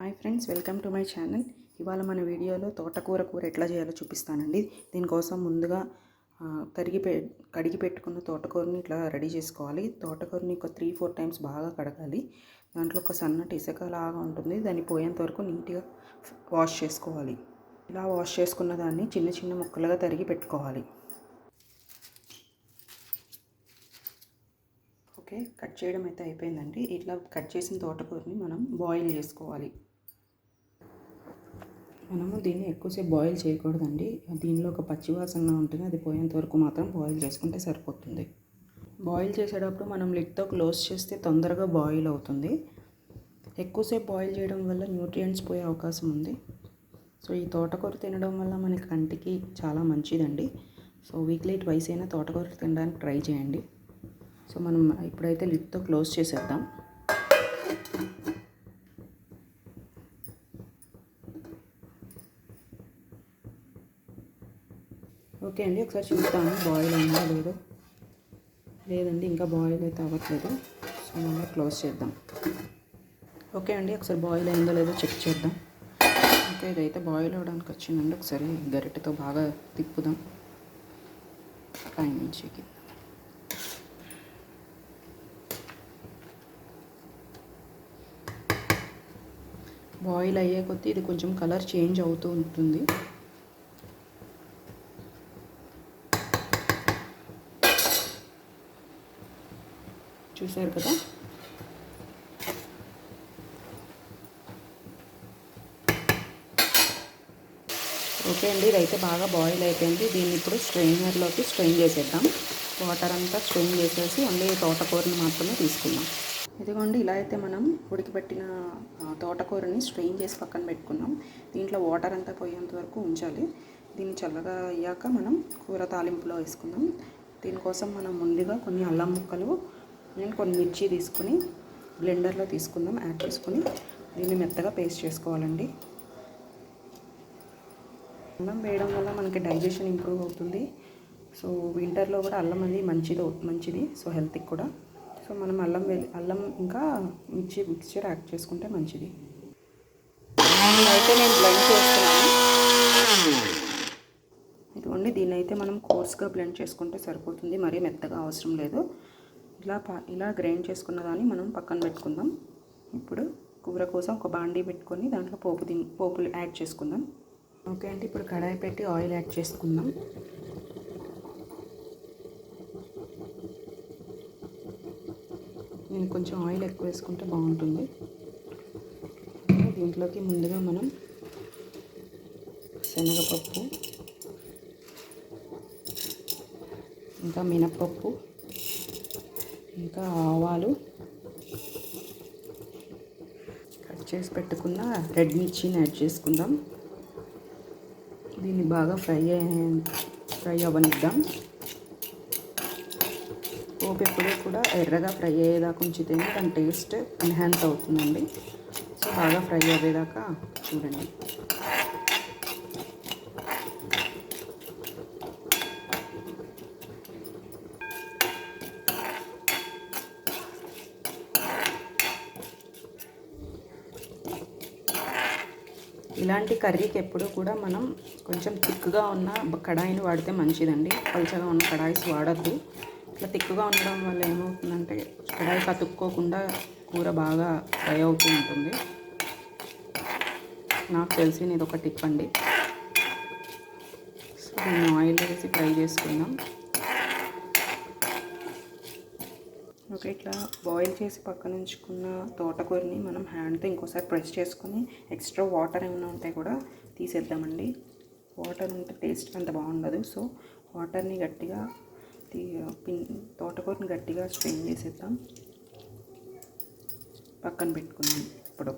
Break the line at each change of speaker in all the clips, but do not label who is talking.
Hi friends welcome to my channel. ఇవాళ మన వీడియోలో తోటకూర కూర ఎట్లా చేయాలో చూపిస్తానండి. దీనికోసం ముందుగా తరిగి పె కడిగి పెట్టుకున్న తోటకూరని ఇట్లా రెడీ చేసుకోవాలి. తోటకూరని ఒక త్రీ ఫోర్ టైమ్స్ బాగా కడగాలి. దాంట్లో ఒక సన్నటి ఇసుక లాగా ఉంటుంది. దాన్ని పోయేంత వరకు నీట్గా వాష్ చేసుకోవాలి. ఇలా వాష్ చేసుకున్న దాన్ని చిన్న చిన్న ముక్కలుగా తరిగి పెట్టుకోవాలి. ఓకే కట్ చేయడం అయితే అయిపోయిందండి. ఇట్లా కట్ చేసిన తోటకూరని మనం బాయిల్ చేసుకోవాలి. మనము దీన్ని ఎక్కువసేపు బాయిల్ చేయకూడదండి. దీనిలో ఒక పచ్చివాసన ఉంటుంది. అది పోయేంత వరకు మాత్రం బాయిల్ చేసుకుంటే సరిపోతుంది. బాయిల్ చేసేటప్పుడు మనం లిడ్తో క్లోజ్ చేస్తే తొందరగా బాయిల్ అవుతుంది. ఎక్కువసేపు బాయిల్ చేయడం వల్ల న్యూట్రియంట్స్ పోయే అవకాశం ఉంది. సో ఈ తోటకూర తినడం వల్ల మన కంటికి చాలా మంచిదండి. సో వీక్లీ ట్వైస్ అయినా తోటకూర తినడానికి ట్రై చేయండి. సో మనం ఇప్పుడైతే లిడ్తో క్లోజ్ చేసేద్దాం. ఓకే అండి ఒకసారి చూస్తాను. బాయిల్ అయిందా లేదో? లేదండి ఇంకా బాయిల్ అయితే అవ్వట్లేదు. సో మనం క్లోజ్ చేద్దాం. ఓకే అండి ఒకసారి బాయిల్ అయిందో లేదో చెక్ చేద్దాం. ఓకే ఇదైతే బాయిల్ అవ్వడానికి వచ్చిందండి. ఒకసారి గరిటెతో బాగా తిప్పుదాం. పైనుంచి కింద. బాయిల్ అయ్యే కొద్దీ ఇది కొంచెం కలర్ చేంజ్ అవుతూ ఉంటుంది. చూసారు కదా? ఓకే అండి ఇదైతే బాగా బాయిల్ అయిపోయింది. దీన్ని ఇప్పుడు స్ట్రెయినర్లోకి స్ట్రెయిన్ చేసేద్దాం. వాటర్ అంతా స్ట్రెయిన్ చేసేసి ఓన్లీ తోటకూరని మాత్రమే తీసుకుందాం. ఇదిగోండి ఇలా అయితే మనం ఉడికిపెట్టిన తోటకూరని స్ట్రెయిన్ చేసి పక్కన పెట్టుకున్నాం. దీంట్లో వాటర్ అంతా పోయేంత వరకు ఉంచాలి. దీన్ని చల్లగా అయ్యాక మనం కూర తాలింపులో వేసుకుందాం. దీనికోసం మనం ముందుగా కొన్ని అల్లం ముక్కలు నేను కొన్ని మిర్చి తీసుకుని బ్లెండర్లో తీసుకుందాం యాడ్ చేసుకుని దీన్ని మెత్తగా పేస్ట్ చేసుకోవాలండి. అల్లం వేయడం వల్ల మనకి డైజెషన్ ఇంప్రూవ్ అవుతుంది. సో వింటర్లో కూడా అల్లం అనేది మంచిది మంచిది సో హెల్త్కి కూడా. సో మనం అల్లం అల్లం ఇంకా మిర్చి మిక్స్చర్ యాడ్ చేసుకుంటే మంచిది. అయితే నేను బ్లెండ్ చేస్తున్నాను. ఇదిగోండి దీన్ని అయితే మనం కోర్స్గా బ్లెండ్ చేసుకుంటే సరిపోతుంది. మరీ మెత్తగా అవసరం లేదు. ఇలా పా- ఇలా గ్రైండ్ చేసుకున్న దాన్ని మనం పక్కన పెట్టుకుందాం. ఇప్పుడు కూర కోసం ఒక బాండీ పెట్టుకొని దాంట్లో పోపు దిన్ పోపులు యాడ్ చేసుకుందాం. ఓకే అంటే ఇప్పుడు కడాయి పెట్టి ఆయిల్ యాడ్ చేసుకుందాం. నేను కొంచెం ఆయిల్ ఎక్కువ వేసుకుంటే బాగుంటుంది. దీంట్లోకి ముందుగా మనం శనగపప్పు ఇంకా మినప్పప్పు ఇంకా ఆవాలు కట్ చేసి పెట్టుకున్న రెడ్ మిర్చిని యాడ్ చేసుకుందాం. దీన్ని బాగా ఫ్రై అయ్యే- ఫ్రై అవ్వనిద్దాం. పోపు ఎప్పుడూ కూడా ఎర్రగా ఫ్రై అయ్యేదాకా ఉంచితేనే దాని టేస్ట్ ఎన్హాన్స్ అవుతుందండి. సో బాగా ఫ్రై అయ్యేదాకా చూడండి. ఇలాంటి కర్రీకి ఎప్పుడూ కూడా మనం కొంచెం థిక్గా ఉన్న కడాయిని వాడితే మంచిదండి. పలుచగా ఉన్న కడాయిస్ వాడద్దు. ఇట్లా థిక్గా ఉండడం వల్ల ఏమవుతుందంటే కడాయి కతుక్కోకుండా కూర బాగా ఫ్రై అవుతూ ఉంటుంది. నాకు తెలిసిన ఇది ఒక టిప్ అండి. సో దీన్ని ఆయిల్ వేసి ఫ్రై చేసుకుందాం. ఓకే ఇట్లా బాయిల్ చేసి పక్కన ఉంచుకున్న తోటకూరని మనం హ్యాండ్తో ఇంకోసారి ప్రెస్ చేసుకొని ఎక్స్ట్రా వాటర్ ఏమైనా ఉంటే కూడా తీసేద్దామండి. వాటర్ ఉంటే టేస్ట్ అంత బాగుండదు. సో వాటర్ని గట్టిగా తీ పిన్ తోటకూరని గట్టిగా స్ట్రెయిన్ చేసేద్దాం. పక్కన పెట్టుకున్నాం ఇప్పుడు.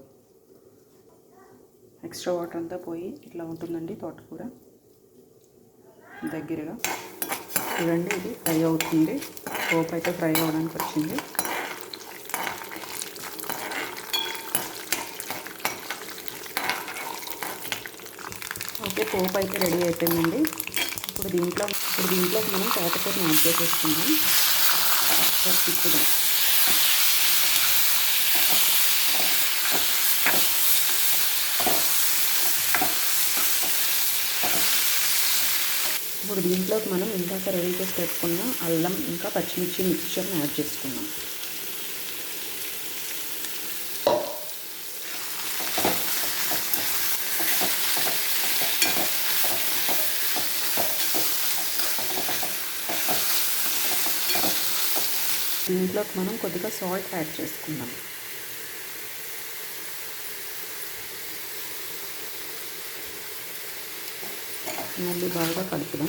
ఎక్స్ట్రా వాటర్ అంతా పోయి ఇట్లా ఉంటుందండి తోటకూర. దగ్గరగా. చూడండి ఇది ఫ్రై అవుతుంది. పోపు అయితే ఫ్రై అవ్వడానికి వచ్చింది. ఓకే పోపు అయితే రెడీ అయిపోయిందండి. ఇప్పుడు దీంట్లో ఇప్పుడు దీంట్లో మనం తోటకూరని యాడ్ చేసేసుకుందాం. ఒకసారి తిప్పుదాం. ఇప్పుడు దీంట్లోకి మనం ఇందాక రెడీ చేసి పెట్టుకున్న అల్లం ఇంకా పచ్చిమిర్చి మిక్చర్ని యాడ్ చేసుకున్నాం దీంట్లోకి మనం కొద్దిగా సాల్ట్ యాడ్ చేసుకుందాం. మళ్ళీ బాగా కలుపుదాం.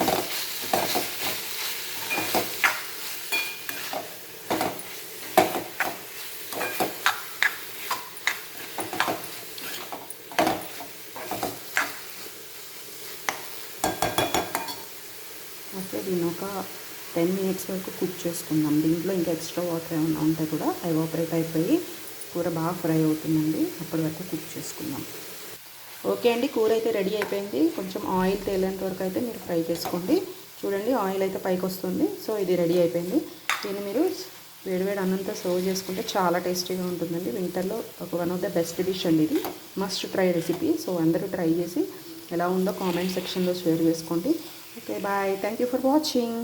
ఓకే దీని ఒక టెన్ మినిట్స్ వరకు కుక్ చేసుకుందాం. దీంట్లో ఇంకా ఎక్స్ట్రా వాటర్ ఏమైనా ఉంటే కూడా ఎవాపరేట్ అయిపోయి కూర బాగా ఫ్రై అవుతుందండి. అప్పటి వరకు కుక్ చేసుకుందాం. ఓకే అండి కూర అయితే రెడీ అయిపోయింది. కొంచెం ఆయిల్ తేలేంత వరకు అయితే మీరు ఫ్రై చేసుకోండి. చూడండి ఆయిల్ అయితే పైకి వస్తుంది. సో ఇది రెడీ అయిపోయింది. దీన్ని మీరు వేడివేడి అన్నంతో సర్వ్ చేసుకుంటే చాలా టేస్టీగా ఉంటుందండి. వింటర్లో ఒక one of the best dish అండి ఇది. Must try recipe. సో అందరూ ట్రై చేసి ఎలా ఉందో కామెంట్ సెక్షన్లో షేర్ చేసుకోండి. Okay bye. Thank you for watching.